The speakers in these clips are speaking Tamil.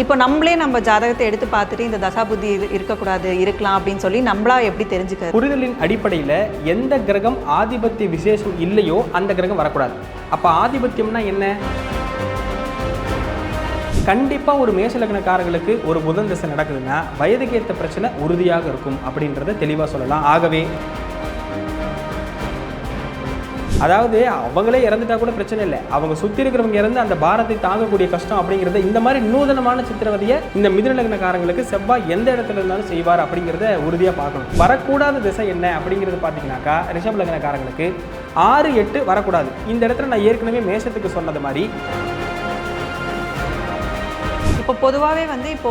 இப்போ நம்மளே நம்ம ஜாதகத்தை எடுத்து பார்த்துட்டு இந்த தசாபுத்தி இது இருக்கக்கூடாது இருக்கலாம் அப்படின்னு சொல்லி நம்மளா எப்படி தெரிஞ்சுக்க புரிதலின் அடிப்படையில் எந்த கிரகம் ஆதிபத்திய விசேஷம் இல்லையோ அந்த கிரகம் வரக்கூடாது. அப்போ ஆதிபத்தியம்னா என்ன? கண்டிப்பாக ஒரு மேஷலக்னக்காரர்களுக்கு ஒரு புதன் திசை நடக்குதுன்னா வயதுக்கு ஏற்ற பிரச்சனை உறுதியாக இருக்கும் அப்படின்றத தெளிவாக சொல்லலாம். ஆகவே அதாவது அவங்களே இறந்துட்டா கூட பிரச்சனை இல்லை. அவங்க சுற்றி இருக்கிறவங்க இறந்து அந்த பாரத்தை தாங்கக்கூடிய கஷ்டம் அப்படிங்கிறத இந்த மாதிரி நூதனமான சித்திரவதையை இந்த மிதுநலகனக்காரங்களுக்கு செவ்வாய் எந்த இடத்துல இருந்தாலும் செய்வார் அப்படிங்கிறத உறுதியாக பார்க்கணும். வரக்கூடாத திசை என்ன அப்படிங்கிறது பார்த்தீங்கன்னாக்கா ரிஷப் லக்னக்காரங்களுக்கு ஆறு எட்டு வரக்கூடாது. இந்த இடத்துல நான் ஏற்கனவே மேஷத்துக்கு சொன்னது மாதிரி இப்போ பொதுவாகவே வந்து இப்போ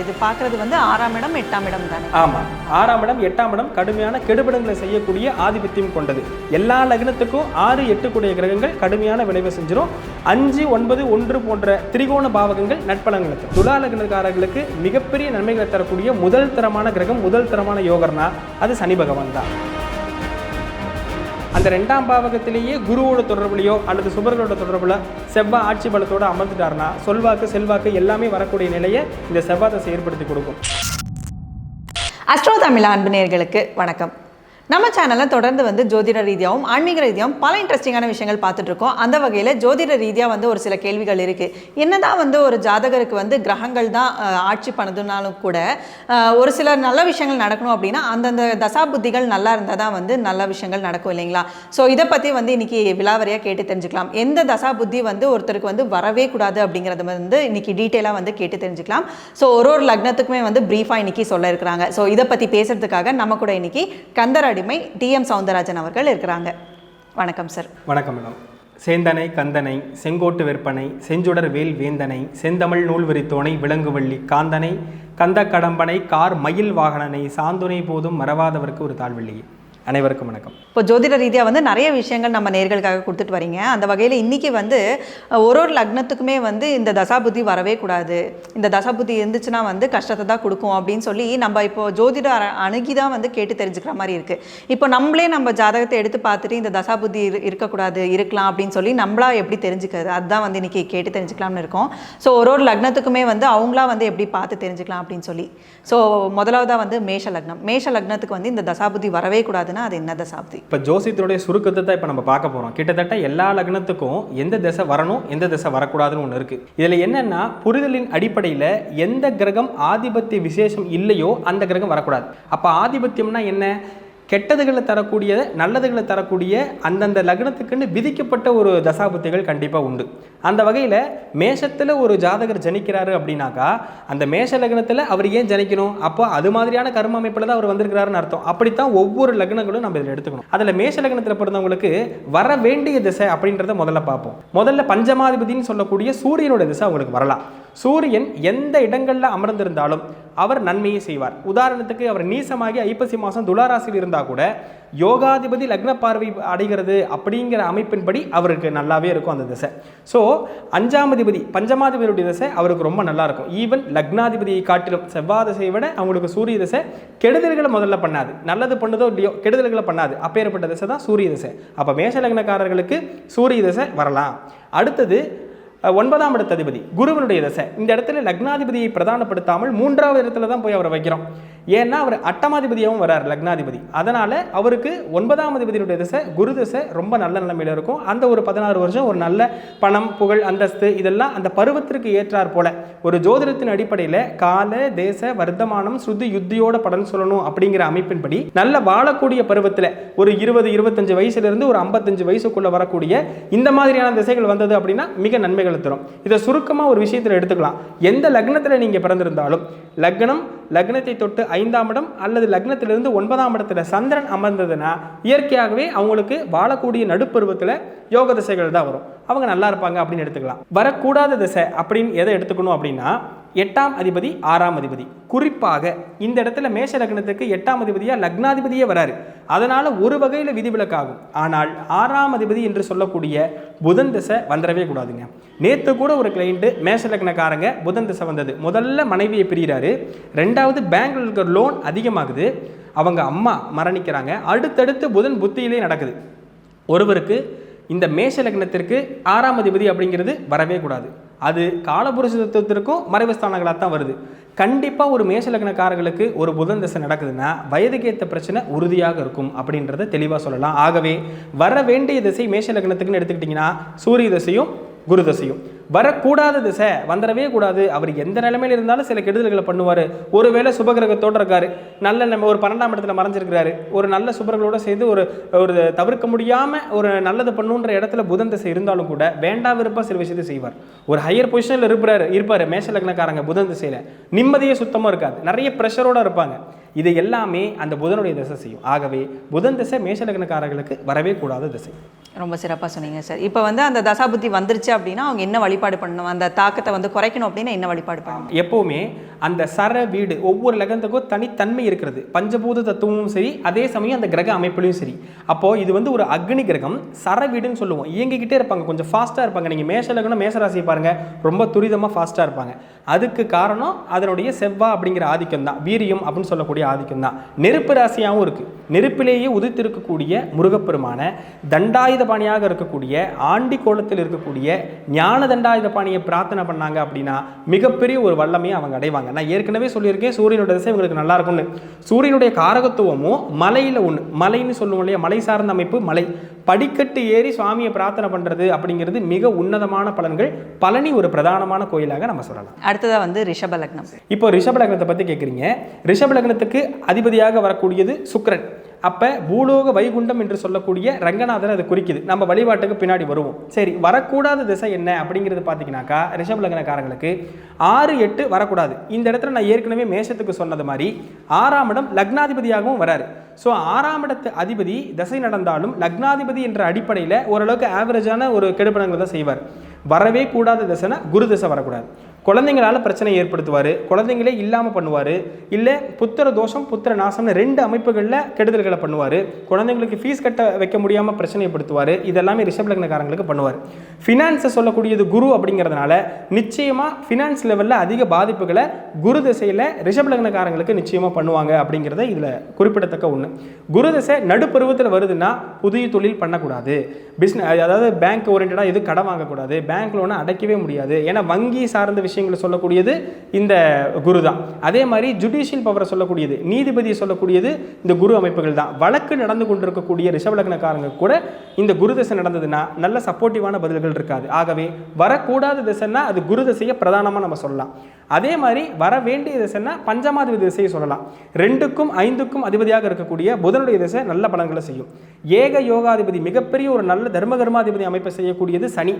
இது பார்க்கறது வந்து ஆறாம் இடம் எட்டாம் இடம் தானே? ஆமாம் ஆறாம் இடம் எட்டாம் இடம் கடுமையான கெடுபிடங்களை செய்யக்கூடிய ஆதிபத்தியம் கொண்டது. எல்லா லக்னத்துக்கும் ஆறு எட்டு கூடிய கிரகங்கள் கடுமையான விளைவை செஞ்சிடும் அஞ்சு ஒன்பது ஒன்று போன்ற திரிகோண பாவகங்கள் நட்பலங்களுக்கு. துலா லக்னக்காரர்களுக்கு மிகப்பெரிய நன்மைகளை தரக்கூடிய முதல் தரமான கிரகம் முதல் தரமான யோகர்னா அது சனி பகவான் தான். அந்த ரெண்டாம் பாவகத்திலேயே குருவோட தொடர்புலையோ அல்லது சுபர்களோட தொடர்புல செவ்வாய் ஆட்சி பலத்தோட அமர்ந்துட்டாருன்னா சொல்வாக்கு செல்வாக்கு எல்லாமே வரக்கூடிய நிலையை இந்த செவ்வாய் தசை ஏற்படுத்தி கொடுக்கும். அஸ்ட்ரோ தமிழ் அன்பு நேர்களுக்கு வணக்கம். நம்ம சேனலில் தொடர்ந்து வந்து ஜோதிட ரீதியாகவும் ஆன்மீக ரீதியாகவும் பல இன்ட்ரெஸ்டிங்கான விஷயங்கள் பார்த்துட்ருக்கோம் அந்த வகையில் ஜோதிட ரீதியாக வந்து ஒரு சில கேள்விகள் இருக்குது என்னதான் வந்து ஒரு ஜாதகருக்கு வந்து கிரகங்கள் தான் ஆட்சி பண்ணதுனாலும் கூட ஒரு சில நல்ல விஷயங்கள் நடக்கணும் அப்படின்னா அந்தந்த தசா புத்திகள் நல்லா இருந்தால் தான் வந்து நல்ல விஷயங்கள் நடக்கும் இல்லைங்களா? ஸோ இதை பற்றி வந்து இன்னைக்கு விலாவரியாக கேட்டு தெரிஞ்சுக்கலாம். எந்த தசா புத்தி வந்து ஒருத்தருக்கு வந்து வரவே கூடாது அப்படிங்கிறத வந்து இன்னைக்கு டீட்டெயிலாக வந்து கேட்டு தெரிஞ்சுக்கலாம். ஸோ ஒரு ஒரு லக்னத்துக்குமே வந்து ப்ரீஃபாக இன்னைக்கு சொல்ல இருக்கிறாங்க. ஸோ இதை பற்றி பேசுறதுக்காக நம்ம கூட இன்னைக்கு கந்தராடி அடிமை டிஎம் சவுந்தரராஜன் அவர்கள் இருக்கிறாங்க. வணக்கம் சார் வணக்கம் மேடம் சேந்தனை கந்தனை செங்கோட்டு விற்பனை செஞ்சுடர் வேல் வேந்தனை செந்தமிழ் நூல்வரித்தோனை விலங்குவள்ளி காந்தனை கந்த கடம்பனை கார் மயில் வாகனனை சாந்துனை போதும் மறவாதவர்க்கு ஒரு தாழ்வள்ளி. அனைவருக்கும் வணக்கம். இப்போ ஜோதிட ரீதியாக வந்து நிறைய விஷயங்கள் நம்ம நேர்களுக்காக கொடுத்துட்டு வரீங்க. அந்த வகையில் இன்றைக்கி வந்து ஒரு ஒரு லக்னத்துக்குமே வந்து இந்த தசாபுத்தி வரவே கூடாது. இந்த தசாபுத்தி இருந்துச்சுன்னா வந்து கஷ்டத்தை தான் கொடுக்கும் அப்படின்னு சொல்லி நம்ம இப்போ ஜோதிட அ- அணுகி தான் வந்து கேட்டு தெரிஞ்சுக்கிற மாதிரி இருக்குது இப்போ நம்மளே நம்ம ஜாதகத்தை எடுத்து பார்த்துட்டு இந்த தசாபுத்தி இரு இருக்கக்கூடாது இருக்கலாம் அப்படின்னு சொல்லி நம்மளா எப்படி தெரிஞ்சுக்கிறது? அதுதான் வந்து இன்றைக்கி கேட்டு தெரிஞ்சுக்கலாம்னு இருக்கோம். ஸோ ஒரு ஒரு லக்னத்துக்குமே வந்து அவங்களா வந்து எப்படி பார்த்து தெரிஞ்சுக்கலாம் அப்படின்னு சொல்லி. ஸோ முதலாவதாக வந்து மேஷ லக்னம். மேஷ லக்னத்துக்கு வந்து இந்த தசாபுத்தி வரவே கூடாது கூடாதுன்னா அது என்னதை தசாபுத்தி இப்போ ஜோசியத்தினுடைய சுருக்கத்தை தான் இப்போ நம்ம பார்க்க போகிறோம் கிட்டத்தட்ட எல்லா லக்னத்துக்கும் எந்த திசை வரணும் எந்த திசை வரக்கூடாதுன்னு ஒன்று இருக்குது இதில் என்னென்னா புரிதலின் அடிப்படையில் எந்த கிரகம் ஆதிபத்திய விசேஷம் இல்லையோ அந்த கிரகம் வரக்கூடாது. அப்போ ஆதிபத்தியம்னா என்ன? கெட்டதுகளை தரக்கூடிய நல்லதுகளை தரக்கூடிய அந்தந்த லக்னத்துக்குன்னு விதிக்கப்பட்ட ஒரு தசாபுத்திகள் கண்டிப்பாக உண்டு. அந்த வகையில் மேஷத்தில் ஒரு ஜாதகர் ஜனிக்கிறாரு அப்படின்னாக்கா அந்த மேஷ லக்னத்தில் அவர் ஏன் ஜனிக்கணும்? அப்போ அது மாதிரியான கர்ம அமைப்பில் தான் அவர் வந்திருக்கிறாருன்னு அர்த்தம். அப்படித்தான் ஒவ்வொரு லக்னங்களும் நம்ம இதில் எடுத்துக்கணும். அதில் மேஷ லக்னத்தில் பிறந்தவங்களுக்கு வர வேண்டிய திசை அப்படின்றத முதல்ல பார்ப்போம். முதல்ல பஞ்சமாதிபதினு சொல்லக்கூடிய சூரியனோட திசை அவங்களுக்கு வரலாம். சூரியன் எந்த இடங்களில் அமர்ந்திருந்தாலும் அவர் நன்மையை செய்வார். உதாரணத்துக்கு அவர் நீசமாகி ஐப்பசி மாதம் துளாராசியில் இருந்தால் கூட யோகாதிபதி லக்ன பார்வை அடைகிறது அப்படிங்கிற அமைப்பின்படி அவருக்கு நல்லாவே இருக்கும் அந்த திசை. ஸோ அஞ்சாமதிபதி பஞ்சமாதிபதியுடைய திசை அவருக்கு ரொம்ப நல்லா இருக்கும். ஈவன் லக்னாதிபதியை காட்டிலும் செவ்வாய் திசையை விட அவங்களுக்கு சூரிய திசை கெடுதல்களை முதல்ல பண்ணாது. நல்லது பண்ணுதோ இல்லையோ கெடுதல்களை பண்ணாது. அப்பேற்பட்ட திசை தான் சூரிய திசை. அப்போ மேஷ லக்னக்காரர்களுக்கு சூரிய திசை வரலாம். அடுத்தது ஒன்பதாம் இடத்த அதிபதி குருவனுடைய தசை. இந்த இடத்துல லக்னாதிபதியை பிரதானப்படுத்தாமல் மூன்றாவது இடத்துல தான் போய் அவரை வைக்கிறோம். ஏன்னா அவர் அட்டமாதிபதியாகவும் வரார் லக்னாதிபதி. அதனால அவருக்கு ஒன்பதாம் அதிபதியுடைய திசை குரு திசை ரொம்ப நல்ல நிலைமையில இருக்கும். அந்த ஒரு பதினாறு வருஷம் ஒரு நல்ல பணம் புகழ் அந்தஸ்து இதெல்லாம் அந்த பருவத்திற்கு ஏற்றார் போல. ஒரு ஜோதிடத்தின் அடிப்படையில் கால தேச வர்த்தமானம் சுத்தி யுத்தியோட பலன் சொல்லணும் அப்படிங்கிற அமைப்பின்படி நல்ல வாழக்கூடிய பருவத்தில் ஒரு இருபது இருபத்தஞ்சு வயசுல இருந்து ஒரு ஐம்பத்தஞ்சு வயசுக்குள்ள வரக்கூடிய இந்த மாதிரியான திசைகள் வந்தது அப்படின்னா மிக நன்மைகள் தரும் இதை சுருக்கமாக ஒரு விஷயத்தில் எடுத்துக்கலாம். எந்த லக்னத்தில் நீங்கள் பிறந்திருந்தாலும் லக்னம் லக்னத்தை தொட்டு ஐந்தாம் இடம் அல்லது லக்னத்திலிருந்து ஒன்பதாம் இடத்துல சந்திரன் அமர்ந்ததுன்னா இயற்கையாகவே அவங்களுக்கு வாழக்கூடிய நடுப்பருவத்தில் யோக திசைகள் தான் வரும். அவங்க நல்லா இருப்பாங்க அப்படின்னு எடுத்துக்கலாம். வரக்கூடாத திசை அப்படின்னு எதை எடுத்துக்கணும் அப்படின்னா எட்டாம் அதிபதி ஆறாம் அதிபதி. குறிப்பாக இந்த இடத்துல மேஷ லக்னத்துக்கு எட்டாம் அதிபதியா லக்னாதிபதியே வராரு. அதனால ஒரு வகையில் விதிவிலக்காகும் ஆனால் ஆறாம் அதிபதி என்று சொல்லக்கூடிய புதன் திசை வந்துடவே கூடாதுங்க. நேற்று கூட ஒரு கிளைண்ட்டு மேஷ லக்னக்காரங்க புதன் திசை வந்தது. முதல்ல மனைவியை பிரிகிறாரு ரெண்டாவது பேங்க்ல இருக்கிற லோன் அதிகமாகுது. அவங்க அம்மா மரணிக்கிறாங்க. அடுத்தடுத்து புதன் புத்தியிலே நடக்குது. ஒருவருக்கு இந்த மேஷ லக்னத்திற்கு ஆறாம் அதிபதி அப்படிங்கிறது வரவே கூடாது. அது காலபுருஷ தத்துவத்திற்கும் மறைவுஸ்தானங்களாக தான் வருது. கண்டிப்பாக ஒரு மேஷலக்னக்காரர்களுக்கு ஒரு புதன் தசை நடக்குதுன்னா வயதுக்கு ஏற்ற பிரச்சனை உறுதியாக இருக்கும் அப்படின்றத தெளிவாக சொல்லலாம். ஆகவே வர வேண்டிய திசை மேஷலக்னத்துக்குன்னு எடுத்துக்கிட்டிங்கன்னா சூரிய தசையும் குரு தசையும். வரக்கூடாத திசை வந்துடவே கூடாது. அவர் எந்த நிலைமையில் இருந்தாலும் சில கெடுதல்களை பண்ணுவார். ஒருவேளை சுபகிரகத்தோடு இருக்காரு. நல்ல நம்ம ஒரு பன்னெண்டாம் இடத்துல மறைஞ்சிருக்கிறாரு. ஒரு நல்ல சுபர்களோடு சேர்ந்து ஒரு ஒரு தவிர்க்க முடியாமல் ஒரு நல்லது பண்ணுன்ற இடத்துல புதன் திசை இருந்தாலும் கூட வேண்டா விருப்பம் சில விஷயத்தை செய்வார். ஒரு ஹையர் பொசிஷனில் இருப்பார் இருப்பார். மேஷ லக்னக்காரங்க புதன் திசையில். நிம்மதியே சுத்தமாக இருக்காது. நிறைய ப்ரெஷரோடு இருப்பாங்க. இது எல்லாமே அந்த புதனுடைய திசை செய்யும். ஆகவே புதன் திசை மேஷ லக்னக்காரர்களுக்கு வரவே கூடாத திசை. ரொம்ப சிறப்பாக சொன்னீங்க சார். இப்போ வந்து அந்த தசாபுத்தி வந்துருச்சு அப்படின்னா அவங்க என்ன வழிபாடு பண்ணணும்? அந்த தாக்கத்தை வந்து குறைக்கணும் அப்படின்னா என்ன வழிபாடு பண்ணணும்? எப்போவுமே அந்த சர வீடு ஒவ்வொரு லக்னத்துக்கும் தனித்தன்மை இருக்கிறது. பஞ்சபூத தத்துவமும் சரி அதே சமயம் அந்த கிரக அமைப்புலையும் சரி. அப்போது இது வந்து ஒரு அக்னி கிரகம் சர வீடுன்னு சொல்லுவோம். இயங்கிக்கிட்டே இருப்பாங்க. கொஞ்சம் ஃபாஸ்ட்டாக இருப்பாங்க. நீங்கள் மேஷ லக்னம் மேஷராசியை பாருங்கள் ரொம்ப துரிதமாக ஃபாஸ்ட்டாக இருப்பாங்க. அதுக்கு காரணம் அதனுடைய செவ்வா அப்படிங்கிற ஆதிக்கம் தான் வீரியம் அப்படின்னு சொல்லக்கூடிய ஆதிக்கம் தான் நெருப்பு ராசியாகவும் இருக்குது நெருப்பிலேயே உதித்திருக்கக்கூடிய முருகப்பெருமான தண்டாயுத பாணியாக இருக்கக்கூடிய ஆண்டி கோலத்தில் இருக்கக்கூடிய ஞான தண்டாயுத பாணியை பிரார்த்தனை பண்ணாங்க அப்படின்னா மிகப்பெரிய ஒரு வல்லமையை அவங்க அடைவாங்க. நான் ஏற்கனவே சொல்லியிருக்கேன் சூரியனுடைய திசை இவங்களுக்கு நல்லா இருக்கும்னு. சூரியனுடைய காரகத்துவமும் மலையில் ஒன்று மலைன்னு சொல்லுவோம் இல்லையா? மலை சார்ந்த அமைப்பு மலை. படிக்கட்டு ஏறி சுவாமியை பிரார்த்தனை பண்ணுறது அப்படிங்கிறது மிக உன்னதமான பலன்கள். பழனி ஒரு பிரதானமான கோயிலாக நம்ம சொல்லலாம். அடுத்ததாக வந்து ரிஷப லக்னம். இப்போ ரிஷப லக்னத்தை பற்றி கேட்குறீங்க ரிஷப லக்னத்துக்கு அதிபதியாக வரக்கூடியது சுக்ரன் அப்போ பூலோக வைகுண்டம் என்று சொல்லக்கூடிய ரங்கநாதர் அது குறிக்குது. நம்ம வழிபாட்டுக்கு பின்னாடி வருவோம். சரி வரக்கூடாத திசை என்ன அப்படிங்கிறது பார்த்தீங்கன்னாக்கா ரிஷப் லக்னக்காரங்களுக்கு ஆறு எட்டு வரக்கூடாது. இந்த இடத்துல நான் ஏற்கனவே மேஷத்துக்கு சொன்னது மாதிரி ஆறாம் இடம் லக்னாதிபதியாகவும் வராரு. ஸோ ஆறாம் இடத்து அதிபதி தசை நடந்தாலும் லக்னாதிபதி என்ற அடிப்படையில் ஓரளவுக்கு ஆவரேஜான ஒரு கெடுபடங்களை தான் செய்வார். வரவே கூடாத திசைனா குரு திசை வரக்கூடாது. குழந்தைங்களால் பிரச்சனை ஏற்படுத்துவார் குழந்தைங்களே இல்லாமல் பண்ணுவார் இல்லை புத்திர தோஷம் புத்திர நாசம்னு ரெண்டு அமைப்புகளில் கெடுதல்களை பண்ணுவார். குழந்தைங்களுக்கு ஃபீஸ் கட்ட வைக்க முடியாமல் பிரச்சனை ஏற்படுத்துவார் இதெல்லாமே ரிஷப் லக்னக்காரங்களுக்கு பண்ணுவார். ஃபினான்ஸை சொல்லக்கூடியது குரு அப்படிங்கிறதுனால நிச்சயமாக ஃபினான்ஸ் லெவலில் அதிக பாதிப்புகளை குரு திசையில் ரிஷப் லக்னக்காரங்களுக்கு நிச்சயமாக பண்ணுவாங்க அப்படிங்கிறத இதில் குறிப்பிடத்தக்க ஒன்று குரு திசை நடுப்பருவத்தில் வருதுன்னா புதிய தொழில் பண்ணக்கூடாது. பிஸ்னஸ் அதாவது பேங்க் ஓரியன்டாக எதுவும் கடன் வாங்கக்கூடாது. பேங்க் லோனை அடைக்கவே முடியாது. ஏன்னா வங்கி சார்ந்த விஷயம் விஷயங்களை சொல்லக்கூடியது இந்த குரு தான் அதே மாதிரி ஜுடிஷியல் பவரை சொல்லக்கூடியது நீதிபதியை சொல்லக்கூடியது இந்த குரு அமைப்புகள் தான். வழக்கு நடந்து கொண்டிருக்கக்கூடிய ரிஷவலக்னக்காரங்க கூட இந்த குரு தசை நடந்ததுன்னா நல்ல சப்போர்ட்டிவான பதில்கள் இருக்காது. ஆகவே வரக்கூடாத திசைன்னா அது குரு தசையை பிரதானமாக நம்ம சொல்லலாம். அதே மாதிரி வர வேண்டிய திசைன்னா பஞ்சமாதிபதி திசையை சொல்லலாம். ரெண்டுக்கும் ஐந்துக்கும் அதிபதியாக இருக்கக்கூடிய புதனுடைய திசை நல்ல பலன்களை செய்யும். ஏக யோகாதிபதி மிகப்பெரிய ஒரு நல்ல தர்ம கர்மாதிபதி அமைப்பை செய்யக்கூடியது சனி.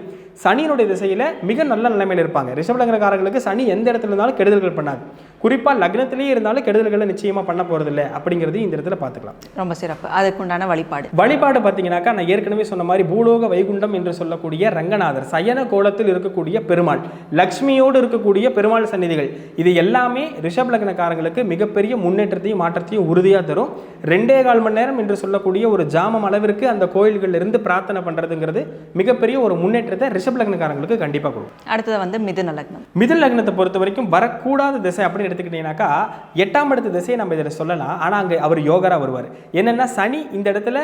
சனியினுடைய திசையில் மிக நல்ல நிலைமையில் இருப்பாங்க. ரிஷபலங்கரக்காரர்களுக்கு சனி எந்த இடத்துல இருந்தாலும் கெடுதல்கள் பண்ணாது. குறிப்பாக லக்னத்திலேயே இருந்தாலும் கெடுதல்களை நிச்சயமாக பண்ண போகிறதில்ல அப்படிங்கிறது இந்த இடத்துல பார்த்துக்கலாம். ரொம்ப சிறப்பு. அதுக்குண்டான வழிபாடு. வழிபாடு பார்த்தீங்கன்னாக்கா நான் ஏற்கனவே சொன்ன மாதிரி பூலோக வைகுண்டம் என்று சொல்லக்கூடிய ரங்கநாதர் சயன கோலத்தில் இருக்கக்கூடிய பெருமாள் லக்ஷ்மியோடு இருக்கக்கூடிய பெருமாள் சந்நிதிகள். இது எல்லாமே ரிஷப் லக்னக்காரங்களுக்கு மிகப்பெரிய முன்னேற்றத்தையும் மாற்றத்தையும் உறுதியாக தரும். ரெண்டே கால் மணி நேரம் என்று சொல்லக்கூடிய ஒரு ஜாமம் அளவிற்கு அந்த கோயில்கள்ல இருந்து பிரார்த்தனை பண்ணுறதுங்கிறது மிகப்பெரிய ஒரு முன்னேற்றத்தை ரிஷப் லக்னக்காரங்களுக்கு கண்டிப்பாக கொடுக்கும். அடுத்தது வந்து மிதுன லக்னம். மிதல் லக்னத்தை பொறுத்த வரைக்கும் வரக்கூடாத திசை அப்படின்னு எடுத்துக்கிட்டீங்கன்னாக்கா எட்டாம் இடத்து திசையை நம்ம இதில் சொல்லலாம். ஆனால் அங்கே அவர் யோகரா வருவார். என்னென்னா சனி இந்த இடத்துல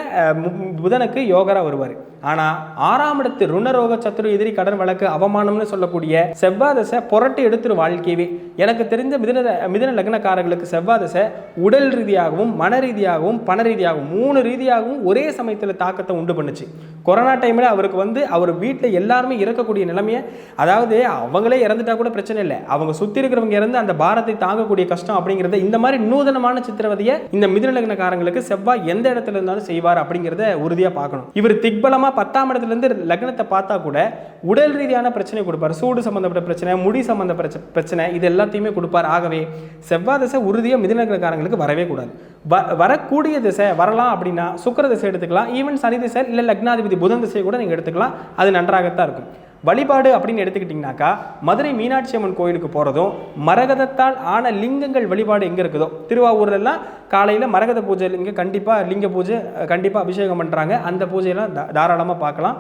புதனுக்கு யோகரா வருவார். ஆனால் ஆறாம் இடத்து ருணரோக சத்துரு எதிரி கடன் வழக்கு அவமானம்னு சொல்லக்கூடிய செவ்வாய் தசை புரட்டி எடுத்துரு की भी। எனக்கு தெரிஞ்ச மிதன மிதன லக்னக்காரர்களுக்கு செவ்வாய் தசை உடல் ரீதியாகவும் மன ரீதியாகவும் பண ரீதியாகவும் மூணு ரீதியாகவும் ஒரே சமயத்தில் தாக்கத்தை உண்டு பண்ணுச்சு. கொரோனா டைமில் அவருக்கு வந்து அவர் வீட்டில் எல்லாருமே இறக்கக்கூடிய நிலைமையை அதாவது அவங்களே இறந்துட்டா கூட பிரச்சனை இல்லை. அவங்க சுற்றி இருக்கிறவங்க இறந்து அந்த பாரத்தை தாங்கக்கூடிய கஷ்டம் அப்படிங்கிறத இந்த மாதிரி நூதனமான சித்திரவதையை இந்த மிதன லக்னக்காரங்களுக்கு செவ்வாய் எந்த இடத்துல இருந்தாலும் செய்வார் அப்படிங்கிறத உறுதியாக பார்க்கணும். இவர் திக்பலமாக பத்தாம் இடத்துலேருந்து லக்னத்தை பார்த்தா கூட உடல் ரீதியான பிரச்சனை கொடுப்பார். சூடு சம்மந்தப்பட்ட பிரச்சனை முடி சம்மந்த பிரச்சனை இதெல்லாம் எல்லாத்தையுமே கொடுப்பார். ஆகவே செவ்வாய் திசை உறுதியாக மிதிநகரக்காரங்களுக்கு வரவே கூடாது. வ வரக்கூடிய திசை வரலாம் அப்படின்னா சுக்கர திசை எடுத்துக்கலாம். ஈவன் சனி திசை இல்லை லக்னாதிபதி புதன் திசை கூட நீங்கள் எடுத்துக்கலாம். அது நன்றாகத்தான் இருக்கும். வழிபாடு அப்படின்னு எடுத்துக்கிட்டிங்கனாக்கா மதுரை மீனாட்சி அம்மன் கோயிலுக்கு போகிறதும் மரகதத்தால் ஆன லிங்கங்கள் வழிபாடு எங்கே இருக்குதோ திருவாவூர்லலாம் காலையில் மரகத பூஜை இங்கே கண்டிப்பாக லிங்க பூஜை கண்டிப்பாக அபிஷேகம் பண்ணுறாங்க அந்த பூஜையெல்லாம் தாராளமாக பார்க்கலாம்.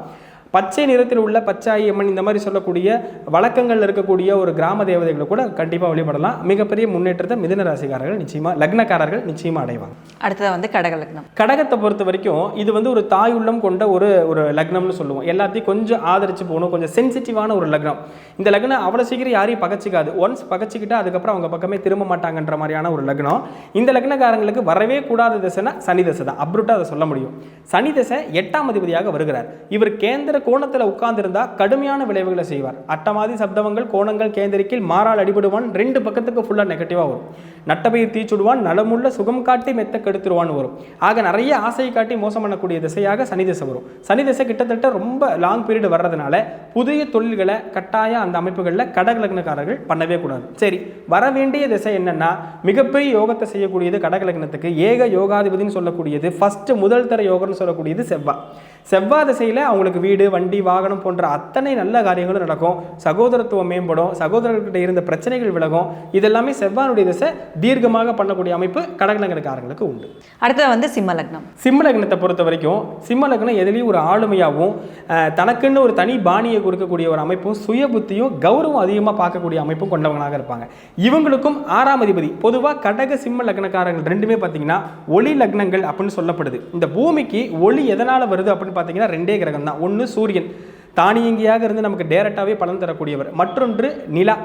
பச்சை நிறத்தில் உள்ள பச்சாயி அம்மன் இந்த மாதிரி சொல்லக்கூடிய வழக்கங்கள் இருக்கக்கூடிய ஒரு கிராம தேவதைகளை கூட கண்டிப்பாக வழிபடலாம். மிகப்பெரிய முன்னேற்றத்தை மிதுன ராசிக்காரர்கள் நிச்சயமாக லக்னக்காரர்கள் நிச்சயமாக அடைவாங்க. அடுத்தது வந்து கடக லக்னம். கடகத்தை பொறுத்த வரைக்கும் இது வந்து ஒரு தாய் உள்ளம் கொண்ட ஒரு ஒரு லக்னம்னு சொல்லுவோம். எல்லாத்தையும் கொஞ்சம் ஆதரிச்சு போகணும். கொஞ்சம் சென்சிட்டிவான ஒரு லக்னம். இந்த லக்னம் அவ்வளோ சீக்கிரம் யாரையும் பகச்சிக்காது. ஒன்ஸ் பகச்சிக்கிட்டா அதுக்கப்புறம் அவங்க பக்கமே திரும்ப மாட்டாங்கன்ற மாதிரியான ஒரு லக்னம். இந்த லக்னக்காரங்களுக்கு வரவே கூடாத திசைனா சனி திசை தான். அப்ரூட்டாக அதை சொல்ல முடியும். சனி திசை எட்டாம் அதிபதியாக வருகிறார். இவர் கேந்திர கோணத்தில் உட்கார்ந்திருந்தா கடுமையான விளைவுகளை செய்வார். அட்டமாதி சப்தவங்கள் கோணங்கள் கேந்திரிக்கில் மாறால் அடிபடுவான் ரெண்டு பக்கத்துக்கு ஃபுல்லாக நெகட்டிவாக வரும். நட்டபயிர் தீச்சுடுவான் நலமுள்ள சுகம் காட்டி மெத்த கெடுத்துருவான்னு வரும். ஆக நிறைய ஆசையை காட்டி மோசம் பண்ணக்கூடிய திசையாக சனி திசை வரும். சனி திசை கிட்டத்தட்ட ரொம்ப லாங் பீரியட் வர்றதுனால புதிய தொழில்களை கட்டாயம் அந்த அமைப்புகளில் கடக லக்னக்காரர்கள் பண்ணவே கூடாது. சரி வர வேண்டிய திசை என்னன்னா மிகப்பெரிய யோகத்தை செய்யக்கூடியது கடக லக்னத்துக்கு ஏக யோகாதிபதினு சொல்லக்கூடியது ஃபர்ஸ்ட் முதல் தர யோகம்னு சொல்லக்கூடியது செவ்வாய் செவ்வாய் திசையில் அவங்களுக்கு வீடு வண்டி வாகனம் போன்ற அத்தனை நல்ல காரியங்களும் நடக்கும். சகோதரத்துவம் மேம்படும். சகோதரர்கிட்ட இருந்த பிரச்சனைகள் விலகும். இதெல்லாமே செவ்வானுடைய திசை தீர்க்கமாக பண்ணக்கூடிய அமைப்பு கடகலங்கனக்காரங்களுக்கு உண்டு. அடுத்தது வந்து சிம்ம லக்னம். சிம்ம லக்னத்தை பொறுத்த வரைக்கும் சிம்ம லக்னம் எதுலேயும் ஒரு ஆளுமையாகவும் தனக்குன்னு ஒரு தனி பாணியை கொடுக்கக்கூடிய ஒரு அமைப்பும் சுய புத்தியும் கௌரவம் அதிகமாக பார்க்கக்கூடிய அமைப்பும் கொண்டவங்களாக இருப்பாங்க. இவங்களுக்கும் ஆறாம் அதிபதி. பொதுவாக கடக சிம்ம லக்னக்காரர்கள் ரெண்டுமே பார்த்தீங்கன்னா ஒளி லக்னங்கள் அப்படின்னு சொல்லப்படுது. இந்த பூமிக்கு ஒளி எதனால் வருது அப்படின்னு பார்த்தீங்கன்னா ரெண்டே கிரகம் தான். ஒன்று சூரியன். தானியங்கியாக இருந்து நமக்கு டேரெக்டாகவே பலன் தரக்கூடியவர். மற்றொன்று நிலா.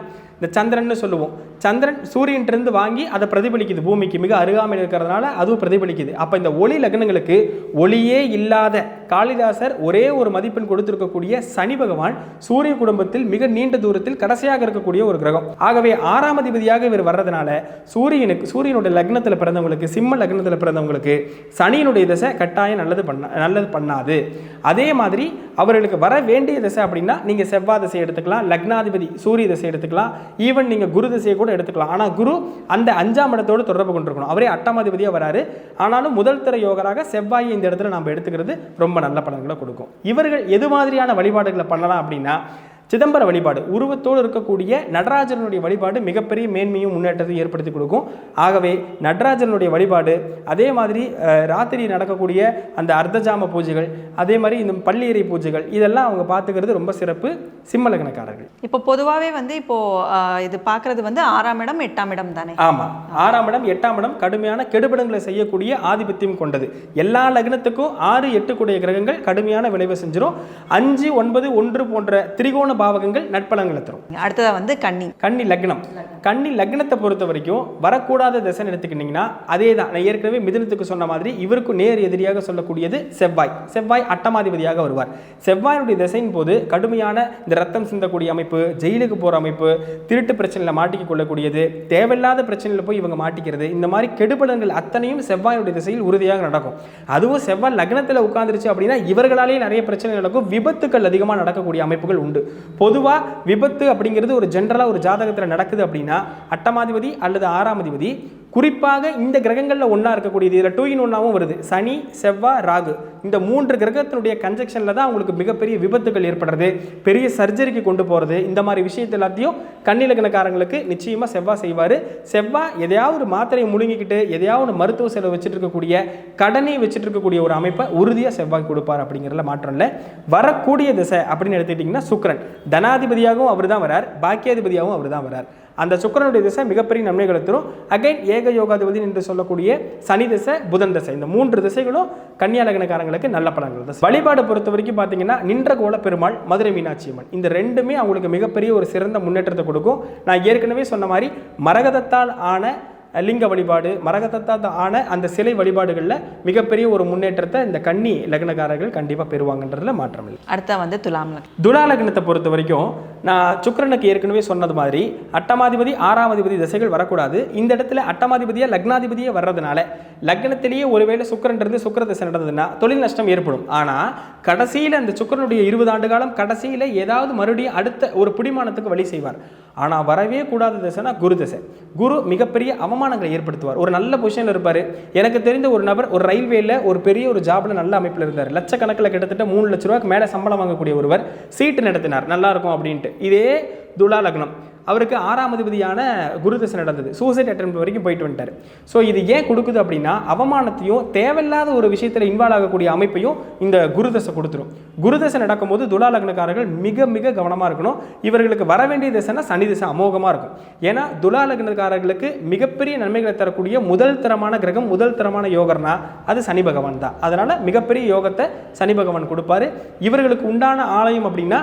இந்த சந்திரன்னு சொல்லுவோம். சந்திரன் சூரியன்ட்டிருந்து வாங்கி அதை பிரதிபலிக்குது பூமிக்கு. மிக அருகாமையில் இருக்கிறதுனால அதுவும் பிரதிபலிக்குது. அப்போ இந்த ஒளி லக்னங்களுக்கு ஒளியே இல்லாத காளிதாசர் ஒரே ஒரு மதிப்பெண் கொடுத்திருக்கக்கூடிய சனி பகவான் சூரிய குடும்பத்தில் மிக நீண்ட தூரத்தில் கடைசியாக இருக்கக்கூடிய ஒரு கிரகம். ஆகவே ஆறாம் அதிபதியாக இவர் வர்றதுனால சூரியனுக்கு சூரியனுடைய லக்னத்தில் பிறந்தவங்களுக்கு சிம்ம லக்னத்தில் பிறந்தவங்களுக்கு சனியினுடைய திசை கட்டாயம் நல்லது பண்ண நல்லது பண்ணாது. அதே மாதிரி அவர்களுக்கு வர வேண்டிய திசை அப்படின்னா நீங்கள் செவ்வாய் திசை எடுத்துக்கலாம் லக்னாதிபதி சூரிய திசை எடுத்துக்கலாம் ஈவன் நீங்கள் குரு திசையை கூட எடுத்துக்கலாம். ஆனால் குரு அந்த அஞ்சாம் இடத்தோடு தொடர்பு கொண்டிருக்கணும். அவரே அட்டமாதிபதியாக வராரு. ஆனாலும் முதல் தர யோகராக செவ்வாயை இந்த இடத்துல நம்ம எடுத்துக்கிறது ரொம்ப நல்ல பலன்களை கொடுக்கும். இவர்கள் எது மாதிரியான வழிபாடுகளை பண்ணலாம் அப்படின்னா சிதம்பர வழிபாடு உருவத்தோடு இருக்கக்கூடிய நடராஜனுடைய வழிபாடு மிகப்பெரிய மேன்மையும் முன்னேற்றத்தையும் ஏற்படுத்தி கொடுக்கும். ஆகவே நடராஜனுடைய வழிபாடு அதே மாதிரி ராத்திரி நடக்கக்கூடிய அந்த அர்த்தஜாம பூஜைகள் அதே மாதிரி இந்த பள்ளியறை பூஜைகள் இதெல்லாம் அவங்க பார்த்துக்கிறது ரொம்ப சிறப்பு சிம்மலகனக்காரர்கள். இப்போ பொதுவாகவே வந்து இப்போ இது பார்க்கறது வந்து ஆறாம் இடம் எட்டாம் இடம் தானே? ஆமாம் ஆறாம் இடம் எட்டாம் இடம் கடுமையான கெடுபடங்களை செய்யக்கூடிய ஆதிபத்தியம் கொண்டது. எல்லா லக்னத்துக்கும் ஆறு எட்டு கூடிய கிரகங்கள் கடுமையான விளைவை செஞ்சிரும். அஞ்சு ஒன்பது ஒன்று போன்ற திரிகோண பாவகங்கள் நட்பலங்களை தரும். அடுத்ததா வந்து கன்னி. கன்னி லக்னம். கன்னி லக்னத்தை பொறுத்த வரைக்கும் வரக்கூடாத திசைன்னு எடுத்துக்கிட்டிங்கன்னா அதே தான் நான் ஏற்கனவே மிதுனத்துக்கு சொன்ன மாதிரி இவருக்கு நேர் எதிரியாக சொல்லக்கூடியது செவ்வாய். செவ்வாய் அட்டமாதிபதியாக வருவார். செவ்வாயினுடைய திசையின் போது கடுமையான இந்த ரத்தம் சிந்தக்கூடிய அமைப்பு ஜெயிலுக்கு போகிற அமைப்பு திருட்டு பிரச்சனையில் மாட்டிக்க கொள்ளக்கூடியது தேவையில்லாத பிரச்சனையில் போய் இவங்க மாட்டிக்கிறது இந்த மாதிரி கெடுபலன்கள் அத்தனையும் செவ்வாயினுடைய திசையில் உறுதியாக நடக்கும். அதுவும் செவ்வாய் லக்னத்தில் உட்கார்ந்துருச்சு அப்படின்னா இவர்களாலேயே நிறைய பிரச்சனை நடக்கும். விபத்துக்கள் அதிகமாக நடக்கக்கூடிய அமைப்புகள் உண்டு. பொதுவாக விபத்து அப்படிங்கிறது ஒரு ஜென்ரலாக ஒரு ஜாதகத்தில் நடக்குது அப்படின்னா அட்டமாதிபதி அல்லது ஆறாம் அதிபதி குறிப்பாக இந்த கிரகங்களில் ஒன்றா இருக்கக்கூடியது இதில் டூ இன் ஒன்றாவும் வருது. சனி செவ்வாய் ராகு. இந்த மூன்று கிரகத்தினுடைய கன்ஜெக்ஷனில் தான் அவங்களுக்கு மிகப்பெரிய விபத்துகள் ஏற்படுறது. பெரிய சர்ஜரிக்கு கொண்டு போகிறது இந்த மாதிரி விஷயத்தை எல்லாத்தையும் கண்ணிலக்கணக்காரங்களுக்கு நிச்சயமாக செவ்வாய் செய்வார். செவ்வாய் எதையாவது ஒரு மாத்திரையை முழுங்கிக்கிட்டு எதையாவது ஒரு மருத்துவ செலவு வச்சுட்டு இருக்கக்கூடிய கடனை வச்சுட்டு இருக்கக்கூடிய ஒரு அமைப்பை உறுதியாக செவ்வாய் கொடுப்பார் அப்படிங்கிறதுல மாற்றம் இல்லை. வரக்கூடிய திசை அப்படின்னு எடுத்துக்கிட்டிங்கன்னா சுக்ரன் தனாதிபதியாகவும் அவர் தான் வரார். பாக்கியாதிபதியாகவும் அவர் தான் வரார். அந்த சுக்கிரனுடைய திசை மிகப்பெரிய நன்மைகளை தரும். அகைன் ஏக யோகாதிபதி என்று சொல்லக்கூடிய சனி திசை புதன் திசை. இந்த மூன்று திசைகளும் கன்னியாலகனக்காரங்களுக்கு நல்ல பலன்கள். தான் வழிபாடு பொறுத்த வரைக்கும் பார்த்தீங்கன்னா நின்ற கோல பெருமாள் மதுரை மீனாட்சி அம்மன். இந்த ரெண்டுமே அவங்களுக்கு மிகப்பெரிய ஒரு சிறந்த முன்னேற்றத்தை கொடுக்கும். நான் ஏற்கனவே சொன்ன மாதிரி மரகதத்தால் ஆன லிங்க வழிபாடு மரகதத்தால் ஆன அந்த சிலை வழிபாடுகளில் மிகப்பெரிய ஒரு முன்னேற்றத்தை இந்த கன்னி லக்னக்காரர்கள் கண்டிப்பாக பெறுவாங்கன்றதுல மாற்றம் இல்லை. அடுத்த வந்து துலாம் துலா லக்னத்தை பொறுத்த வரைக்கும் நான் சுக்கிரனுக்கு ஏற்கனவே சொன்னது மாதிரி அட்டமாதிபதி ஆறாம் அதிபதி திசைகள் வரக்கூடாது. இந்த இடத்துல அட்டமாதிபதியா லக்னாதிபதியே வர்றதுனால லக்னத்திலேயே ஒருவேளை சுக்கிரன் இருந்து சுக்கிர திசை நடந்ததுன்னா தொழில் நஷ்டம் ஏற்படும். ஆனால் கடைசியில் அந்த சுக்கிரனுடைய இருபது ஆண்டு காலம் கடைசியில் ஏதாவது மறுபடியும் அடுத்த ஒரு பிடிமானத்துக்கு வழி செய்வார். ஆனால் வரவே கூடாத திசைனா குரு திசை. குரு மிகப்பெரிய அவமானங்களை ஏற்படுத்துவார். ஒரு நல்ல பொசிஷனில் இருப்பார். எனக்கு தெரிந்த ஒரு நபர் ஒரு ரயில்வேல ஒரு பெரிய ஒரு ஜாப்ல நல்ல அமைப்பில் இருந்தார். லட்சக்கணக்கில் கிட்டத்தட்ட மூணு லட்ச ரூபாய்க்கு மேலே சம்பளம் வாங்கக்கூடிய ஒருவர் சீட்டு நடத்தினார். நல்லா இருக்கும் அப்படின்ட்டு. இதே துலா லக்னம். அவருக்கு ஆறாம் அதிபதியான குரு தசை நடந்தது. சூசைட் அட்டம் வரைக்கும் போயிட்டு வந்துட்டார். ஸோ இது ஏன் கொடுக்குது அப்படின்னா அவமானத்தையும் தேவையில்லாத ஒரு விஷயத்தில் இன்வால்வ் ஆகக்கூடிய அமைப்பையும் இந்த குரு தசை கொடுத்துரும். குரு தசை நடக்கும்போது துலா லக்னக்காரர்கள் மிக மிக கவனமாக இருக்கணும். இவர்களுக்கு வர வேண்டிய தசைனா சனி திசை அமோகமாக இருக்கும். ஏன்னா துலா லக்னக்காரர்களுக்கு மிகப்பெரிய நன்மைகளை தரக்கூடிய முதல் தரமான கிரகம் முதல் தரமான யோகர்னா அது சனி பகவான் தான். அதனால் மிகப்பெரிய யோகத்தை சனி பகவான் கொடுப்பாரு. இவர்களுக்கு உண்டான ஆலயம் அப்படின்னா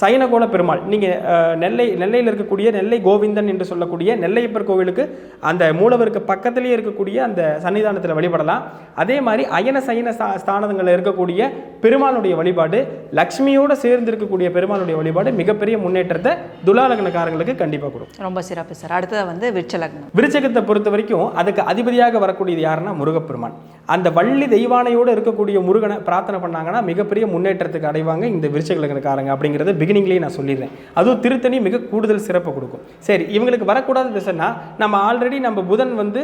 சைனகோல பெருமாள். நீங்கள் நெல்லை நெல்லையில் இருக்கக்கூடிய நெல்லை கோவிந்தன் என்று சொல்லக்கூடிய நெல்லையப்பர் கோவிலுக்கு அந்த மூலவருக்கு பக்கத்திலேயே இருக்கக்கூடிய அந்த சன்னிதானத்தில் வழிபடலாம். அதே மாதிரி அயன சயன ஸ்தா ஸ்தானங்களில் இருக்கக்கூடிய பெருமாளுடைய வழிபாடு லக்ஷ்மியோடு சேர்ந்து இருக்கக்கூடிய பெருமாளுடைய வழிபாடு மிகப்பெரிய முன்னேற்றத்தை துலாலகனக்காரங்களுக்கு கண்டிப்பாக கொடுக்கும். ரொம்ப சிறப்பு சார். அடுத்தது வந்து விருச்ச லக்னம் விருச்சகத்தை பொறுத்த வரைக்கும் அதுக்கு அதிபதியாக வரக்கூடியது யாருன்னா முருகப்பெருமான். அந்த வள்ளி தெய்வானையோடு இருக்கக்கூடிய முருகனை பிரார்த்தனை பண்ணாங்கன்னா மிகப்பெரிய முன்னேற்றத்துக்கு அடைவாங்க இந்த விருச்சகலக்கணக்காரங்க அப்படிங்கிறத பிகினிங்லேயே நான் சொல்லிடுறேன். அதுவும் திருத்தணி மிக கூடுதல் சிறப்பு கொடுக்கும். சரி இவங்களுக்கு வரக்கூடாத திசைன்னா நம்ம ஆல்ரெடி நம்ம புதன் வந்து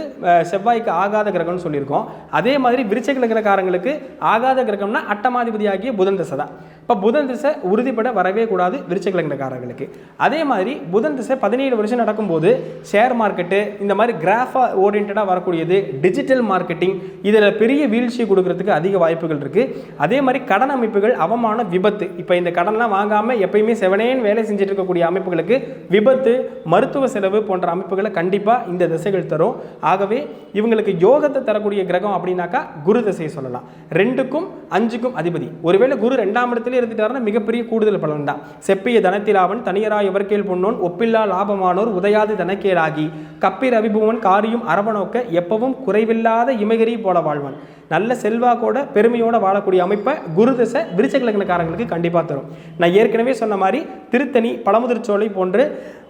செவ்வாய்க்கு ஆகாத கிரகம்னு சொல்லியிருக்கோம். அதே மாதிரி விருச்சகலக்கணக்காரங்களுக்கு ஆகாத கிரகம்னா அட்டமாதிபதியாகிய புதன் திசை தான். இப்போ புதன் திசை உறுதிப்பட வரவே கூடாது விருச்சகலக்கணக்காரர்களுக்கு அதே மாதிரி புதன் திசை பதினேழு வருஷம் நடக்கும்போது ஷேர் மார்க்கெட்டு இந்த மாதிரி கிராஃபா ஓரியன்டாக வரக்கூடியது டிஜிட்டல் மார்க்கெட்டிங் இதில் பெரிய வீழ்ச்சி கொடுக்கறதுக்கு அதிக வாய்ப்புகள் இருக்குது அதே மாதிரி கடன் அமைப்புகள் அவமான விபத்து. இப்போ இந்த கடன்லாம் வாங்காமல் எப்பயுமே செவனேன் வேலை செஞ்சுட்டு இருக்கக்கூடிய அமைப்புகளுக்கு விபத்து மருத்துவ செலவு போன்ற அமைப்புகளை கண்டிப்பாக இந்த திசைகள் தரும். ஆகவே இவங்களுக்கு யோகத்தை தரக்கூடிய கிரகம் அப்படின்னாக்கா குரு திசையை சொல்லலாம். ரெண்டுக்கும் அஞ்சுக்கும் அதிபதி. ஒருவேளை குரு ரெண்டாம் இடத்துல இருந்துட்டாருன்னா மிகப்பெரிய கூடுதல் பலன் தான் செப்பிய தனத்திலாவன் தனியராய் எவர்கேள் பொன்னோன் ஒப்பில்லா லாபமானோர் உதயாது தனக்கேளாகி. கப்பி ரவிபுவன் காரியும் அரவணோக்க எப்பவும் குறைவில்லாத இமகிரி போல வாழ்வான். நல்ல செல்வாக்கோட பெருமையோட வாழக்கூடிய அமைப்பை குரு திசை விருச்சக லக்னக்காரங்களுக்கு கண்டிப்பாக தரும். நான் ஏற்கனவே சொன்ன மாதிரி திருத்தணி பழமுதிர்ச்சோலை போன்று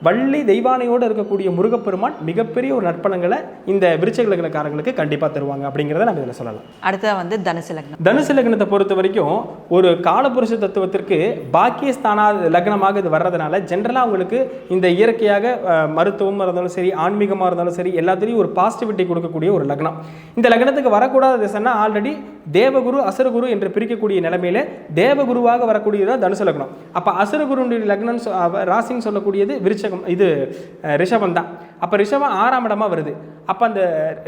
வள்ளி தெய்வானையோடு இருக்கக்கூடிய முருகப்பெருமான் மிகப்பெரிய ஒரு நற்பணங்களை இந்த விருச்சக லக்னக்காரங்களுக்கு கண்டிப்பாக தருவாங்க அப்படிங்கிறத நம்ம இதில் சொல்லலாம். அடுத்தது வந்து தனுசு லக்னம். தனுசு லக்னத்தை பொறுத்த வரைக்கும் ஒரு காலபுருஷ தத்துவத்திற்கு பாக்கியஸ்தானா லக்னமாக இது வர்றதுனால ஜென்ரலாக அவங்களுக்கு இந்த இயற்கையாக மருத்துவமாக இருந்தாலும் சரி ஆன்மீகமாக இருந்தாலும் சரி எல்லாத்துலேயும் ஒரு பாசிட்டிவிட்டி கொடுக்கக்கூடிய ஒரு லக்னம். இந்த லக்னத்துக்கு வரக்கூடாத திசைன்னா ஆல்ரெடி தேவகுரு அசுரகுரு என்று பிரிக்கக்கூடிய நிலைமையில தேவகுருவாக வரக்கூடியது தனுசு லக்னம். அப்போ அசுரகுருடைய லக்னம் ராசின்னு சொல்லக்கூடியது ரிஷகம் இது ரிஷபம் தான். அப்போ ரிஷபம் ஆறாம் இடமா வருது. அப்போ அந்த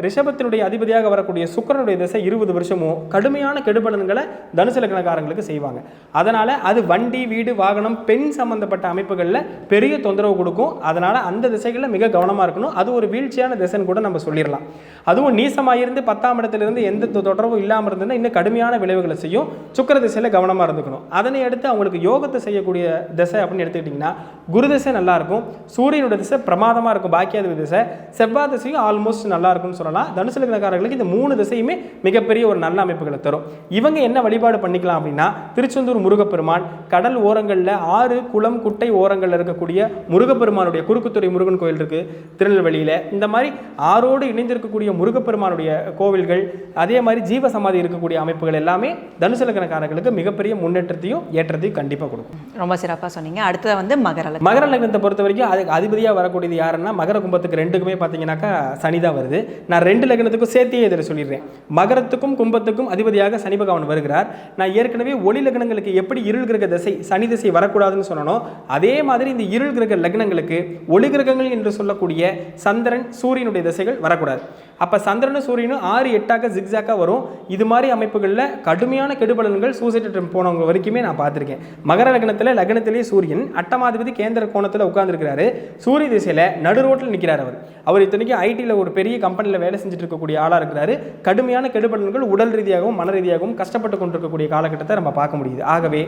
ரிஷபத்தினுடைய அதிபதியாக வரக்கூடிய சுக்கிரனுடைய திசை இருபது வருஷமும் கடுமையான கெடுபலன்களை தனுசு லக்னக்காரங்களுக்கு செய்வாங்க. அதனால் அது வண்டி வீடு வாகனம் பெண் சம்பந்தப்பட்ட அமைப்புகளில் பெரிய தொந்தரவு கொடுக்கும். அதனால் அந்த திசைகளில் மிக கவனமாக இருக்கணும். அது ஒரு வீழ்ச்சியான திசைன்னு கூட நம்ம சொல்லிடலாம். அதுவும் நீசமாக இருந்து பத்தாம் இடத்துலேருந்து எந்த தொடர்பும் இல்லாமல் இருந்ததுன்னா இன்னும் கடுமையான விளைவுகளை செய்யும். சுக்கிர திசையில் கவனமாக இருந்துக்கணும். அதனை அடுத்து அவங்களுக்கு யோகத்தை செய்யக்கூடிய திசை அப்படின்னு எடுத்துக்கிட்டிங்கன்னா குரு திசை நல்லாயிருக்கும் சூரியனுடைய திசை பிரமாதமாக இருக்கும். பாக்கியாதிபதி திசை. செவ்வாய் திசையும் ஆல்மோஸ்ட் நல்லா இருக்கும்னு சொல்லலாம். தனுசு லக்னக்காரர்களுக்கு இந்த மூணு திசையுமே மிகப்பெரிய ஒரு நல்ல அமைப்புகளை தரும். இவங்க என்ன வழிபாடு பண்ணிக்கலாம் அப்படின்னா திருச்செந்தூர் முருகப்பெருமான் கடல் ஓரங்களில் ஆறு குளம் குட்டை ஓரங்களில் இருக்கக்கூடிய முருகப்பெருமானுடைய குறுக்குத்துறை முருகன் கோயில் இருக்குது திருநெல்வேலியில். இந்த மாதிரி ஆறோடு இணைந்திருக்கக்கூடிய முருகப்பெருமானுடைய கோவில்கள் அதே மாதிரி ஜீவ சமாதி இருக்கக்கூடிய அமைப்புகள் எல்லாமே தனுசு லக்னக்காரர்களுக்கு மிகப்பெரிய முன்னேற்றத்தையும் ஏற்றத்தையும் கண்டிப்பாக கொடுக்கும். ரொம்ப சிறப்பாக சொன்னீங்க. அடுத்தது வந்து மகர மகர லக்னத்தை பொறுத்த வரைக்கும் அதுக்கு அதிபதியாக வரக்கூடியது யாருன்னா மகர கும்பத்துக்கு ரெண்டுக்குமே பார்த்தீங்கன்னாக்கா சனி தான் வருது. நான் ரெண்டு லக்னத்துக்கும் சேர்த்தே இதில் சொல்லிடுறேன். மகரத்துக்கும் கும்பத்துக்கும் அதிபதியாக சனி பகவான் வருகிறார். நான் ஏற்கனவே ஒளி லக்னங்களுக்கு எப்படி இருள் கிரக திசை சனி திசை வரக்கூடாதுன்னு சொன்னனோ அதே மாதிரி இந்த இருள் கிரக லக்னங்களுக்கு ஒளி கிரகங்கள் என்று சொல்லக்கூடிய சந்திரன் சூரியனுடைய திசைகள் வரக்கூடாது. அப்போ சந்திரனும் சூரியனும் ஆறு எட்டாக ஜிக்ஸாக்காக வரும். இது மாதிரி அமைப்புகளில் கடுமையான கெடுபலன்கள் சூசைட் அட்டம் போனவங்க வரைக்குமே நான் பார்த்துருக்கேன். மகர லக்னத்தில் லக்னத்திலே சூரியன் அட்டமாதிபதி கேந்திர கோணத்தில் உட்காந்துருக்கிறாரு சூரிய திசையில் நடு ரோட்டில் நிற்கிறார் அவர். அவர் இத்தனைக்கும் ஐடியில் ஒரு பெரிய கம்பெனியில் வேலை செஞ்சுட்டு இருக்கக்கூடிய ஆளாக இருக்கிறாரு. கடுமையான கெடுபலன்கள் உடல் ரீதியாகவும் மன ரீதியாகவும் கஷ்டப்பட்டு கொண்டிருக்கக்கூடிய காலகட்டத்தை நம்ம பார்க்க முடியுது. ஆகவே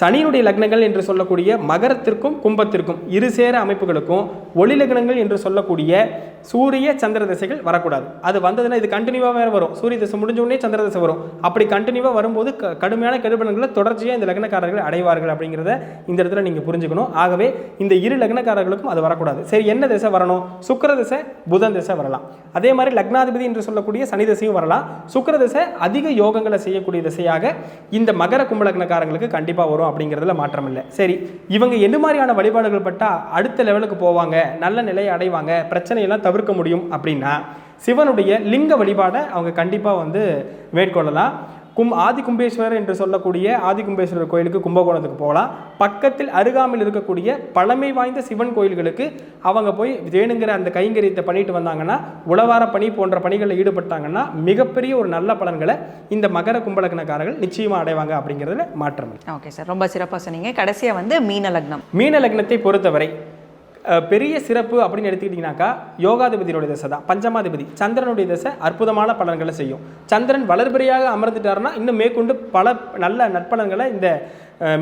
சனியினுடைய லக்னங்கள் என்று சொல்லக்கூடிய மகரத்திற்கும் கும்பத்திற்கும் இரு சேர அமைப்புகளுக்கும் ஒளி லக்னங்கள் என்று சொல்லக்கூடிய சூரிய சந்திர திசைகள் வரக்கூடாது. அது வந்ததுன்னா இது கண்டினியூவாக வேறு வரும். சூரிய திசை முடிஞ்ச உடனே சந்திர திசை வரும். அப்படி கண்டினியூவாக வரும்போது க- கடுமையான கெடுபலன்களை தொடர்ச்சியாக இந்த லக்னக்காரர்கள் அடைவார்கள் அப்படிங்கிறத இந்த இடத்துல நீங்கள் புரிஞ்சுக்கணும். ஆகவே இந்த இரு லக்னக்காரர்களுக்கும் அது வரக்கூடாது. சரி என்ன திசை வரணும்? சுக்கர திசை புதன் திசை வரலாம். அதே மாதிரி லக்னாதிபதி என்று சொல்லக்கூடிய சனி திசையும் வரலாம். சுக்கர திசை அதிக யோகங்களை செய்யக்கூடிய திசையாக இந்த மகர கும்பலக்னக்காரங்களுக்கு கண்டிப்பாக வரும். அப்படிங்கிறதுல மாற்றம் இல்லை. சரி இவங்க என்ன மாதிரியான வழிபாடுகள் பட்டா அடுத்த லெவலுக்கு போவாங்க நல்ல நிலையை அடைவாங்க பிரச்சனையெல்லாம் தவிர்க்க முடியும் அப்படின்னா சிவனுடைய லிங்க வழிபாடை அவங்க கண்டிப்பாக வந்து மேற்கொள்ளலாம். கும் ஆதி கும்பேஸ்வரர் என்று சொல்லக்கூடிய ஆதி கும்பேஸ்வரர் கோயிலுக்கு கும்பகோணத்துக்கு போகலாம். பக்கத்தில் அருகாமையில் இருக்கக்கூடிய பழமை வாய்ந்த சிவன் கோயில்களுக்கு அவங்க போய் வேணுங்கிற அந்த கைங்கரியத்தை பண்ணிட்டு வந்தாங்கன்னா உளவார பணி போன்ற பணிகளில் ஈடுபட்டாங்கன்னா மிகப்பெரிய ஒரு நல்ல பலன்களை இந்த மகர கும்பலக்னக்காரர்கள் நிச்சயமா அடைவாங்க அப்படிங்கிறதுல மாற்றம். ஓகே சார் ரொம்ப சிறப்பாக சொன்னீங்க. கடைசியாக வந்து மீன லக்னம். மீன லக்னத்தை பொறுத்தவரை பெரிய சிறப்பு அப்படின்னு எடுத்துக்கிட்டிங்கனாக்கா யோகாதிபதியினுடைய தசை தான் பஞ்சமாதிபதி. சந்திரனுடைய தசை அற்புதமான பலன்களை செய்யும். சந்திரன் வளர்பிறையாக அமர்ந்துட்டாருன்னா இன்னும் மேற்கொண்டு பல நல்ல நற்பலன்களை இந்த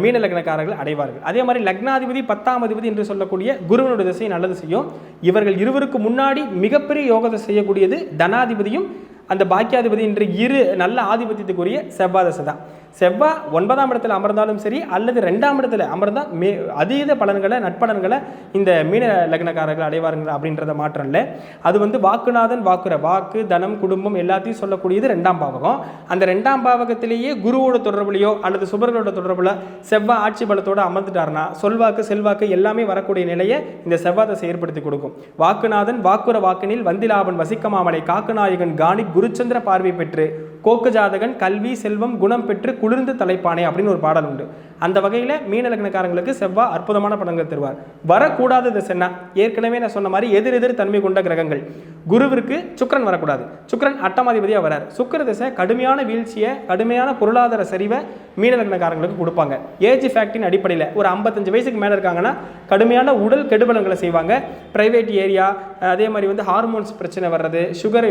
மீன லக்னக்காரர்கள் அடைவார்கள். அதே மாதிரி லக்னாதிபதி பத்தாம் அதிபதி என்று சொல்லக்கூடிய குருவனுடைய திசை நல்லது செய்யும். இவர்கள் இருவருக்கு முன்னாடி மிகப்பெரிய யோகத்தை செய்யக்கூடியது தனாதிபதியும் அந்த பாக்கியாதிபதி என்ற இரு நல்ல ஆதிபத்தியத்துக்குரிய செவ்வாதசை தான். செவ்வாய் ஒன்பதாம் இடத்துல அமர்ந்தாலும் சரி அல்லது ரெண்டாம் இடத்துல அமர்ந்தால் மே அதீத பலன்களை நட்பலன்களை இந்த மீன லக்னக்காரர்கள் அடைவாருங்க அப்படின்றத மாற்றம் இல்லை. அது வந்து வாக்குநாதன் வாக்குற வாக்கு தனம் குடும்பம் எல்லாத்தையும் சொல்லக்கூடியது ரெண்டாம் பாவகம். அந்த ரெண்டாம் பாவகத்திலேயே குருவோட தொடர்புலையோ அல்லது சுபர்களோட தொடர்புல செவ்வாய் ஆட்சி பலத்தோடு அமர்ந்துட்டாருன்னா சொல்வாக்கு செல்வாக்கு எல்லாமே வரக்கூடிய நிலையை இந்த செவ்வாய் தசை ஏற்படுத்தி கொடுக்கும். வாக்குநாதன் வாக்குற வாக்கினில் வந்திலாபன் வசிக்கமாமலை காக்குநாயகன் காணி குருச்சந்திர பார்வை பெற்று கோக்கு ஜாதகன் கல்வி செல்வம் குணம் பெற்று குளிர்ந்து தலைப்பானே அப்படின்னு ஒரு பாடல் உண்டு. அந்த வகையில் மீன லக்னக்காரங்களுக்கு செவ்வாய் அற்புதமான படங்கள் தருவார். வரக்கூடாத திசைன்னா ஏற்கனவே நான் சொன்ன மாதிரி எதிர் எதிர் தன்மை கொண்ட கிரகங்கள். குருவிற்கு சுக்கிரன் வரக்கூடாது. சுக்கரன் அட்டமாதிபதியாக வரார். சுக்கிர திசை கடுமையான வீழ்ச்சியை கடுமையான பொருளாதார சரிவை மீன லக்னக்காரங்களுக்கு கொடுப்பாங்க. ஏஜ் ஃபேக்டின் அடிப்படையில் ஒரு ஐம்பத்தஞ்சு வயசுக்கு மேலே இருக்காங்கன்னா கடுமையான உடல் கெடுபலங்களை செய்வாங்க. ப்ரைவேட் ஏரியா அதே மாதிரி வந்து ஹார்மோன்ஸ் பிரச்சனை வர்றது சுகர்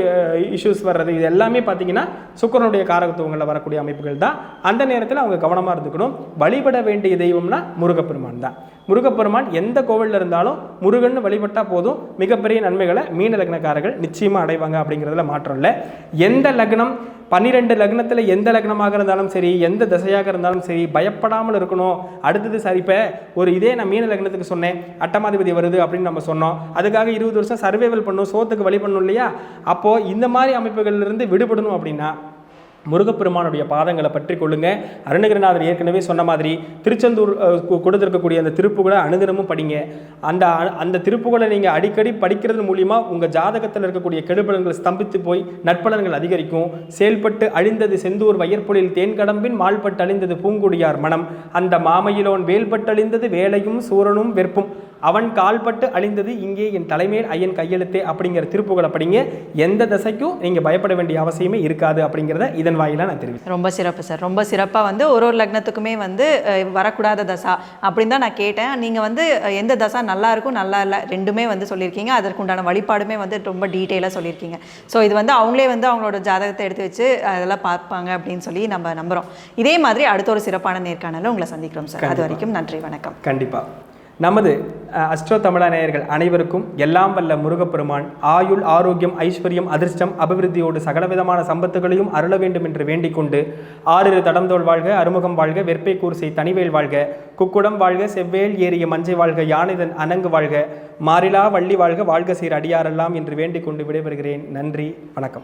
இஷ்யூஸ் வர்றது இது எல்லாமே பார்த்தீங்கன்னா சுக்கரனுடைய காரகத்துவங்களில் வரக்கூடிய அமைப்புகள் தான் அந்த நேரத்தில் அவங்க கவனமாக இருந்துக்கணும். வழிபட வேண்டிய தெய்வம்னா முருகப்பெருமான் தான். முருகப்பெருமான் எந்த கோவிலில் இருந்தாலும் முருகன் வழிபட்டால் போதும். மிகப்பெரிய நன்மைகளை மீன லக்னக்காரர்கள் நிச்சயமாக அடைவாங்க அப்படிங்கிறதுல மாற்றம் இல்லை. எந்த லக்னம் பன்னிரெண்டு லக்னத்தில் எந்த லக்னமாக இருந்தாலும் சரி எந்த திசையாக இருந்தாலும் சரி பயப்படாமல் இருக்கணும். அடுத்தது சரி இப்போ ஒரு இதே நான் மீன லக்னத்துக்கு சொன்னேன். அட்டமாதிபதி வருது அப்படின்னு நம்ம சொன்னோம். அதுக்காக இருபது வருஷம் சர்வைவல் பண்ணும் சோத்துக்கு வழி பண்ணணும் இல்லையா? அப்போது இந்த மாதிரி அமைப்புகள்ல இருந்து விடுபடணும் அப்படின்னா முருகப்பெருமானுடைய பாதங்களை பற்றி கொள்ளுங்க. அருணகிரிநாதர் ஏற்கனவே சொன்ன மாதிரி திருச்செந்தூர் கொடுத்துருக்கக்கூடிய கொடுத்திருக்கக்கூடிய அந்த திருப்புகளை அனுதினமும் படிங்க. அந்த அ- அந்த திருப்புகளை நீங்கள் அடிக்கடி படிக்கிறது மூலியமாக உங்கள் ஜாதகத்தில் இருக்கக்கூடிய கெடுபலன்கள் ஸ்தம்பித்து போய் நற்பலன்கள் அதிகரிக்கும். செயல்பட்டு அழிந்தது செந்தூர் வயற்பொழில் தேன்கடம்பின் மால்பட்டு அழிந்தது பூங்குடியார் மனம். அந்த மாமையிலோன் வேல்பட்டு அழிந்தது வேலையும் சூரனும் வெறுப்பும் அவன் கால்பட்டு அழிந்தது இங்கே என் தலைமையில் ஐயன் கையெழுத்தே அப்படிங்கிற திருப்புகளை படிங்க. எந்த திசைக்கும் நீங்கள் பயப்பட வேண்டிய அவசியமே இருக்காது அப்படிங்கிறத இதன் வாயிலாக நான் தெரிவித்தேன் ரொம்ப சிறப்பு சார். ரொம்ப சிறப்பாக வந்து ஒரு ஒரு லக்னத்துக்குமே வந்து வரக்கூடாத தசா அப்படின்னு தான் நான் கேட்டேன். நீங்கள் வந்து எந்த தசா நல்லா இருக்கும் நல்லா இல்லை ரெண்டுமே வந்து சொல்லியிருக்கீங்க. அதற்குண்டான வழிபாடுமே வந்து ரொம்ப டீட்டெயிலாக சொல்லியிருக்கீங்க. ஸோ இது வந்து அவங்களே வந்து அவங்களோட ஜாதகத்தை எடுத்து வச்சு அதெல்லாம் பார்ப்பாங்க அப்படின்னு சொல்லி நம்ம நம்புகிறோம் இதே மாதிரி அடுத்த ஒரு சிறப்பான நேர்காணலில் உங்களை சந்திக்கிறோம் சார். அது வரைக்கும் நன்றி வணக்கம். கண்டிப்பாக நமது அஸ்ட்ரோ தமிழா நேயர்கள் அனைவருக்கும் எல்லாம் வல்ல முருகப்பெருமான் ஆயுள் ஆரோக்கியம் ஐஸ்வர்யம் அதிர்ஷ்டம் அபிவிருத்தியோடு சகலவிதமான சம்பத்துகளையும் அருள வேண்டும் என்று வேண்டிக் கொண்டு ஆறிரு தடந்தோல் வாழ்க அறுமுகம் வாழ்க வெற்பை கூர்சை தனிவேல் வாழ்க குக்குடம் வாழ்க செவ்வேல் ஏறிய மஞ்சை வாழ்க யானைதன் அணங்கு வாழ்க மாறிலா வள்ளி வாழ்க வாழ்க சீர் அடியாரெல்லாம் என்று வேண்டிக் கொண்டு விடைபெறுகிறேன். நன்றி வணக்கம்.